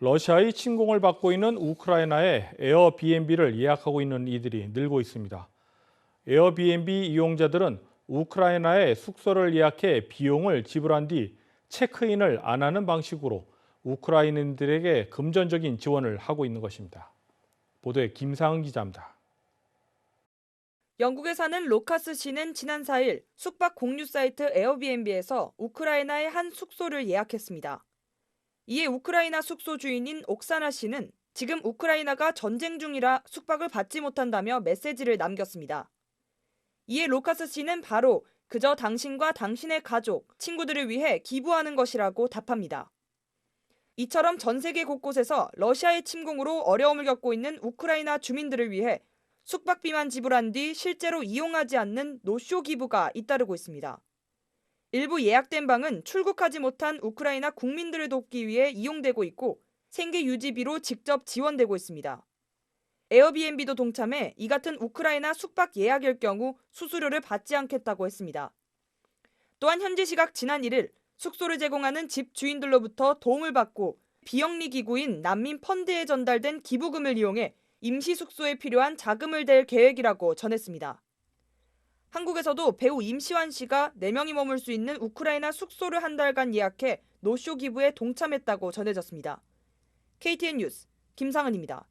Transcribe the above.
러시아의 침공을 받고 있는 우크라이나에 에어비앤비를 예약하고 있는 이들이 늘고 있습니다. 에어비앤비 이용자들은 우크라이나에 숙소를 예약해 비용을 지불한 뒤 체크인을 안 하는 방식으로 우크라이나인들에게 금전적인 지원을 하고 있는 것입니다. 보도에 김상은 기자입니다. 영국에 사는 로카스 씨는 지난 4일 숙박 공유 사이트 에어비앤비에서 우크라이나의 한 숙소를 예약했습니다. 이에 우크라이나 숙소 주인인 옥사나 씨는 지금 우크라이나가 전쟁 중이라 숙박을 받지 못한다며 메시지를 남겼습니다. 이에 로카스 씨는 바로 그저 당신과 당신의 가족, 친구들을 위해 기부하는 것이라고 답합니다. 이처럼 전 세계 곳곳에서 러시아의 침공으로 어려움을 겪고 있는 우크라이나 주민들을 위해 숙박비만 지불한 뒤 실제로 이용하지 않는 노쇼 기부가 잇따르고 있습니다. 일부 예약된 방은 출국하지 못한 우크라이나 국민들을 돕기 위해 이용되고 있고 생계 유지비로 직접 지원되고 있습니다. 에어비앤비도 동참해 이 같은 우크라이나 숙박 예약일 경우 수수료를 받지 않겠다고 했습니다. 또한 현지 시각 지난 1일 숙소를 제공하는 집 주인들로부터 도움을 받고 비영리 기구인 난민 펀드에 전달된 기부금을 이용해 임시 숙소에 필요한 자금을 댈 계획이라고 전했습니다. 한국에서도 배우 임시완 씨가 4명이 머물 수 있는 우크라이나 숙소를 한 달간 예약해 노쇼 기부에 동참했다고 전해졌습니다. KTN 뉴스 김상은입니다.